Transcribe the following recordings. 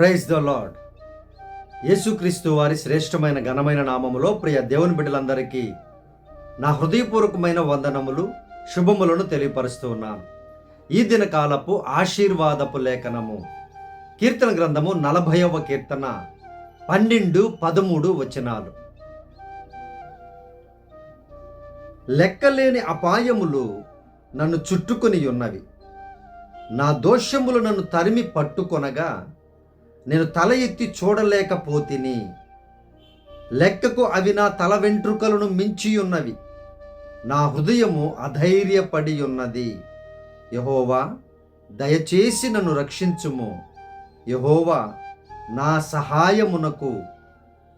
Praise the lord. యేసుక్రీస్తు వారి శ్రేష్టమైన ఘనమైన నామములో ప్రియ దేవుని బిడ్డలందరికీ నా హృదయపూర్వకమైన వందనములు శుభములను తెలియపరుస్తూ ఉన్నాను. ఈ దినకాలపు ఆశీర్వాదపు లేఖనము కీర్తన గ్రంథము నలభైవ కీర్తన పన్నెండు పదమూడు వచనాలు. లెక్కలేని అపాయములు నన్ను చుట్టుకొని ఉన్నవి. నా దోషములు నన్ను తరిమి పట్టుకొనగా నేను తల ఎత్తి చూడలేకపోతిని. లెక్కకు అవి నా తల వెంట్రుకలను మించి ఉన్నవి. నా హృదయము అధైర్యపడి ఉన్నది. యహోవా దయచేసి నన్ను రక్షించుము. యహోవా నా సహాయమునకు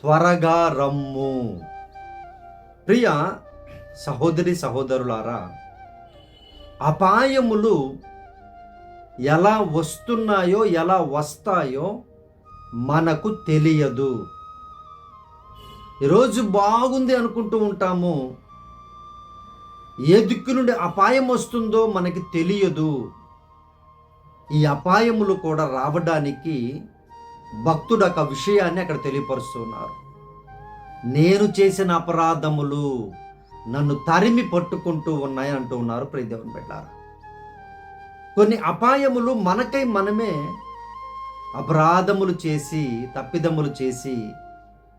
త్వరగా రమ్ము. ప్రియ సహోదరి సహోదరులారా అపాయములు ఎలా వస్తున్నాయో ఎలా వస్తాయో మనకు తెలియదు. ఈరోజు బాగుంది అనుకుంటూ ఉంటాము. ఏ దిక్కు నుండి అపాయం వస్తుందో మనకి తెలియదు. ఈ అపాయములు కూడా రావడానికి భక్తుడు ఒక విషయాన్ని అక్కడ తెలియపరుస్తున్నారు. నేను చేసిన అపరాధములు నన్ను తరిమి పట్టుకుంటూ ఉన్నాయి అంటూ ఉన్నారు ప్రియదేవన్ పెట్టారా కొన్ని అపాయములు మనకై మనమే అపరాధములు చేసి తప్పిదములు చేసి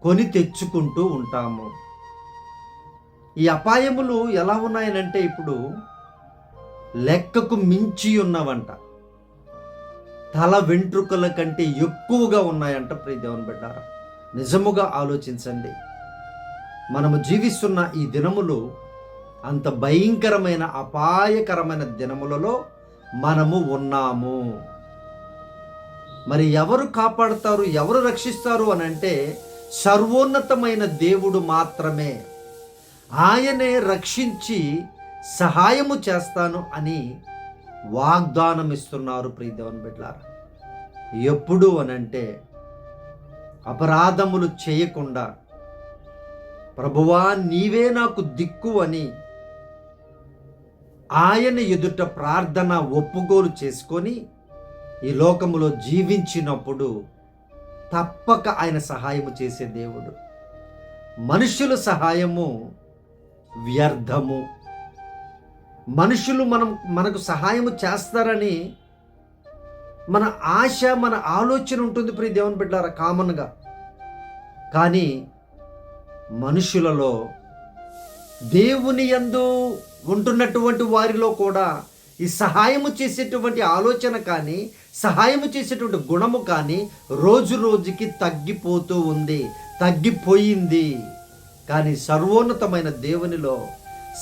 కొని తెచ్చుకుంటూ ఉంటాము. ఈ అపాయములు ఎలా ఉన్నాయనంటే ఇప్పుడు లెక్కకు మించి ఉన్నవంట. తల వెంట్రుకల కంటే ఎక్కువగా ఉన్నాయంట ప్రియ దేవుని బిడ్డారా. నిజముగా ఆలోచించండి. మనము జీవిస్తున్న ఈ దినములు అంత భయంకరమైన అపాయకరమైన దినములలో మనము ఉన్నాము. మరి ఎవరు కాపాడతారు ఎవరు రక్షిస్తారు అని అంటే సర్వోన్నతమైన దేవుడు మాత్రమే. ఆయనే రక్షించి సహాయము చేస్తాను అని వాగ్దానం ఇస్తున్నారు ప్రియదేవన్ బిడ్లారా. ఎప్పుడు అనంటే అపరాధములు చేయకుండా ప్రభువా నీవే నాకు దిక్కు అని ఆయన ఎదుట ప్రార్థన ఒప్పుగోలు చేసుకొని ఈ లోకములో జీవించినప్పుడు తప్పక ఆయన సహాయము చేసే దేవుడు. మనుషుల సహాయము వ్యర్థము. మనుషులు మనం మనకు సహాయము చేస్తారని మన ఆశ మన ఆలోచన ఉంటుంది ప్రియ దేవుని బిడ్డారా కామన్గా. కానీ మనుషులలో దేవుని ఎందు ఉంటున్నటువంటి వారిలో కూడా ఈ సహాయము చేసేటువంటి ఆలోచన కానీ సహాయము చేసేటువంటి గుణము కానీ రోజు రోజుకి తగ్గిపోతూ ఉంది తగ్గిపోయింది. కానీ సర్వోన్నతమైన దేవునిలో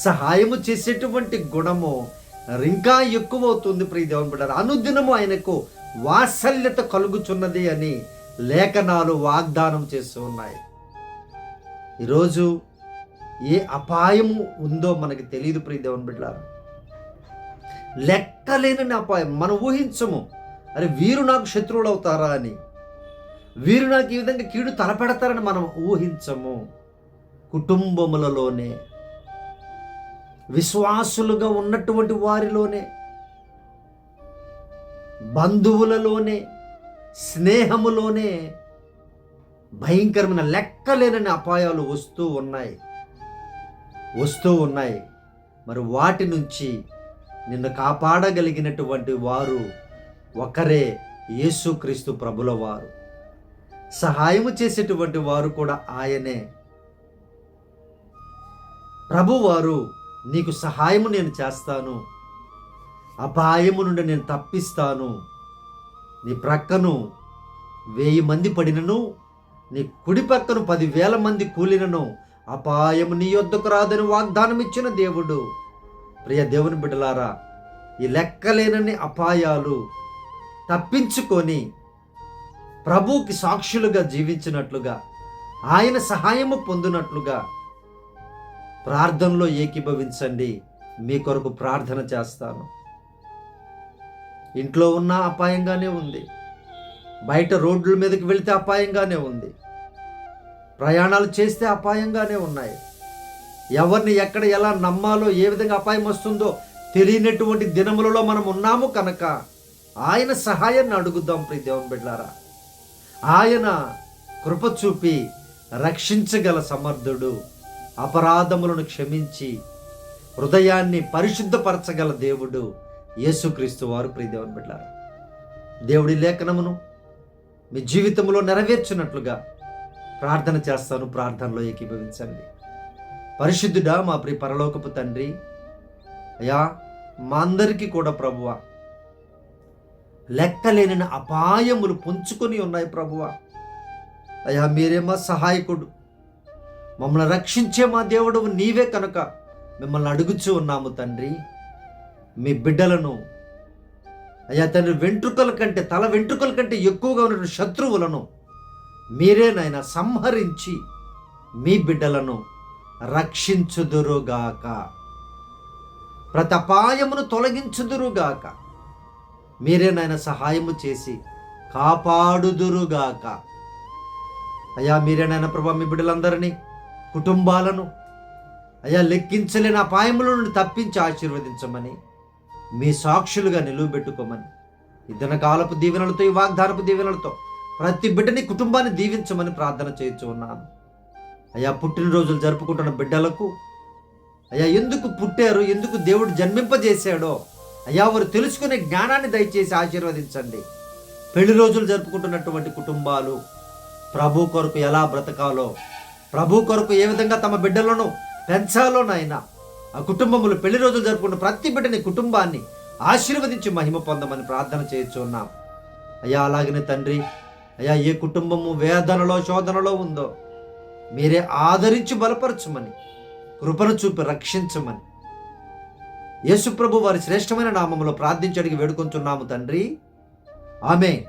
సహాయము చేసేటువంటి గుణము ఇంకా ఎక్కువ అవుతుంది ప్రియ దేవుని బిడ్డారు. అనుదినము ఆయనకు వాత్సల్యత కలుగుచున్నది అని లేఖనాలు వాగ్దానం చేస్తూ ఉన్నాయి. ఈరోజు ఏ అపాయము ఉందో మనకి తెలియదు ప్రియ దేవుని బిడ్డారు. లెక్కలేనని అపాయం. మనం ఊహించము. అరే వీరు నాకు శత్రువులు అవుతారా అని. వీరు నాకు ఈ విధంగా కీడు తలపెడతారని మనం ఊహించము. కుటుంబములలోనే విశ్వాసులుగా ఉన్నటువంటి వారిలోనే బంధువులలోనే స్నేహములోనే భయంకరమైన లెక్కలేనని అపాయాలు వస్తూ ఉన్నాయి. వస్తూ ఉన్నాయి. మరి వాటి నుంచి నిన్ను కాపాడగలిగినటువంటి వారు ఒకరే యేసుక్రీస్తు ప్రభుల వారు. సహాయము చేసేటువంటి వారు కూడా ఆయనే. ప్రభువారు నీకు సహాయము నేను చేస్తాను. అపాయము నుండి నేను తప్పిస్తాను. నీ ప్రక్కను వెయ్యి మంది పడినను నీ కుడి పక్కను పదివేల మంది కూలినను. అపాయము నీ యొద్దకు రాదని వాగ్దానం ఇచ్చిన దేవుడు. ప్రియ దేవుని బిడ్డలారా ఈ లెక్కలేనని అపాయాలు తప్పించుకొని ప్రభువుకి సాక్షులుగా జీవించినట్లుగా ఆయన సహాయము పొందినట్లుగా ప్రార్థనలో ఏకీభవించండి. మీ కొరకు ప్రార్థన చేస్తాను. ఇంట్లో ఉన్న అపాయంగానే ఉంది. బయట రోడ్ల మీదకి వెళితే అపాయంగానే ఉంది. ప్రయాణాలు చేస్తే అపాయంగానే ఉన్నాయి. ఎవరిని ఎక్కడ ఎలా నమ్మాలో ఏ విధంగా అపాయం వస్తుందో తెలియనటువంటి దినములలో మనం ఉన్నాము కనుక ఆయన సహాయాన్ని అడుగుదాం ప్రీ దేవం బిడ్డారా ఆయన కృప చూపి రక్షించగల సమర్థుడు అపరాధములను క్షమించి హృదయాన్ని పరిశుద్ధపరచగల దేవుడు యేసుక్రీస్తు వారు ప్రియదేవని బిడ్డారు దేవుడి లేఖనమును మీ జీవితంలో నెరవేర్చినట్లుగా ప్రార్థన చేస్తాను ప్రార్థనలో ఏకీభవించండి. పరిశుద్ధుడా మా ప్రి పరలోకపు తండ్రి. అయ్యా మా అందరికీ కూడా ప్రభువ. లెక్కలేని అపాయములు పుంచుకొని ఉన్నాయి ప్రభువ. అయ్యా మీరే మా సహాయకుడు. మమ్మల్ని రక్షించే మా దేవుడు నీవే కనుక మిమ్మల్ని అడుగుచూ ఉన్నాము తండ్రి. మీ బిడ్డలను అయ్యా తండ్రి వెంట్రుకల కంటే తల వెంట్రుకల కంటే ఎక్కువగా ఉన్న శత్రువులను మీరేనైనా సంహరించి మీ బిడ్డలను రక్షించుదురుగాక. ప్రతి అపాయమును తొలగించుదురుగాక. మీరే నాయన సహాయము చేసి కాపాడుదురుగాక. అయ్యా మీరే నాయన ప్రభా మీ బిడ్డలందరినీ కుటుంబాలను అయ్యా లెక్కించలేని అపాయముల నుండి తప్పించి ఆశీర్వదించమని మీ సాక్షులుగా నిలువబెట్టుకోమని ఇద్దన కాలపు దీవెనలతో ఈ వాగ్దానపు దీవెనలతో ప్రతి బిడ్డని కుటుంబాన్ని దీవించమని ప్రార్థన చేయొచ్చు ఉన్నాను అయ్యా పుట్టినరోజులు జరుపుకుంటున్న బిడ్డలకు అయ్యా ఎందుకు పుట్టారు ఎందుకు దేవుడు జన్మింపజేశాడో అయ్యా వారు తెలుసుకునే జ్ఞానాన్ని దయచేసి ఆశీర్వదించండి. పెళ్ళి రోజులు జరుపుకుంటున్నటువంటి కుటుంబాలు ప్రభు కొరకు ఎలా బ్రతకాలో ప్రభు కొరకు ఏ విధంగా తమ బిడ్డలను పెంచాలో నాయన ఆ కుటుంబములు పెళ్ళి రోజులు జరుపుకున్న ప్రతి బిడ్డని కుటుంబాన్ని ఆశీర్వదించి మహిమ పొందమని ప్రార్థన చేయొచ్చు ఉన్నాం. అయ్యా అలాగనే తండ్రి అయ్యా ఏ కుటుంబము వేదనలో శోధనలో ఉందో మీరే ఆదరించి బలపరచమని కృపను చూపి రక్షించమని. యేసుప్రభు వారి శ్రేష్టమైన నామములో ప్రార్థించడానికి వేడుకొంచున్నాము తండ్రి. ఆమె